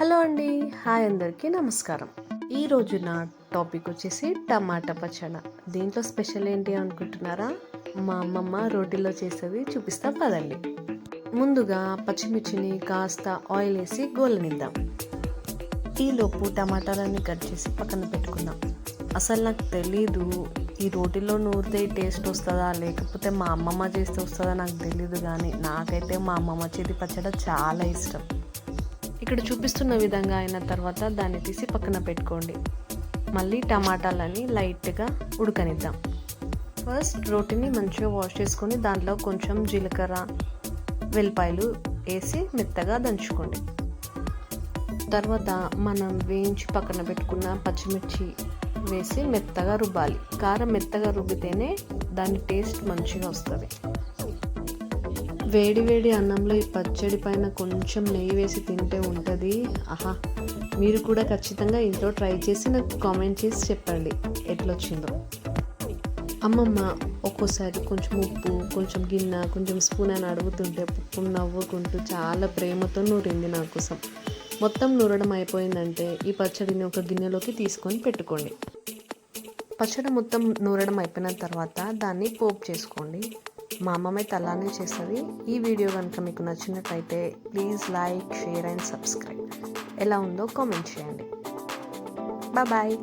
Hello అండి. Hi అందరికీ నమస్కారం. ఈరోజు నా టాపిక్ వచ్చేసి టమాటా పచ్చడ. దీంట్లో స్పెషల్ ఏంటి అనుకుంటున్నారా? మా అమ్మమ్మ రోటీలో చేసేది చూపిస్తా పదండి. ముందుగా పచ్చిమిర్చిని కాస్త ఆయిల్ వేసి గోలనిద్దాం. ఈలోపు టమాటాలన్నీ కట్ చేసి పక్కన పెట్టుకుందాం. అసలు నాకు తెలీదు ఈ రోటీలో నూరితే టేస్ట్ వస్తుందా? లేకపోతే మా అమ్మమ్మ చేస్తే వస్తుందా? నాకు తెలీదు కానీ నాకైతే మా అమ్మమ్మ చేతి పచ్చడి చాలా ఇష్టం. ఇక్కడ చూపిస్తున్న విధంగా అయిన తర్వాత దాన్ని తీసి పక్కన పెట్టుకోండి. మళ్ళీ టమాటాలని లైట్గా ఉడకనిద్దాం. ఫస్ట్ రోటిని మంచిగా వాష్ చేసుకొని దాంట్లో కొంచెం జీలకర్ర వెల్లిపాయలు వేసి మెత్తగా దంచుకోండి. తర్వాత మనం వేయించి పక్కన పెట్టుకున్న పచ్చిమిర్చి వేసి మెత్తగా రుబ్బాలి. కారం మెత్తగా రుబ్బితేనే దాని టేస్ట్ మంచిగా వస్తుంది. వేడి వేడి అన్నంలో ఈ పచ్చడి పైన కొంచెం నెయ్యి వేసి తింటే ఉంటుంది. ఆహా మీరు కూడా ఖచ్చితంగా ఇంట్లో ట్రై చేసి నాకు కామెంట్ చేసి చెప్పండి. ఎట్లొచ్చిందో. అమ్మమ్మ ఒక్కోసారి కొంచెం ఉప్పు కొంచెం గిన్నె కొంచెం స్పూన్ అని అడుగుతుంటే ఉప్పు నవ్వుకుంటూ చాలా ప్రేమతో నూరింది నా కోసం. మొత్తం నూరడం అయిపోయిందంటే ఈ పచ్చడిని ఒక గిన్నెలోకి తీసుకొని పెట్టుకోండి. పచ్చడి మొత్తం నూరడం అయిపోయిన తర్వాత దాన్ని పోపు చేసుకోండి. మా అమ్మమ్మ అయితే అలానే చేస్తుంది. ఈ వీడియో కనుక మీకు నచ్చినట్లయితే please like share and subscribe. ఎలా ఉందో కామెంట్ చేయండి. బాయ్.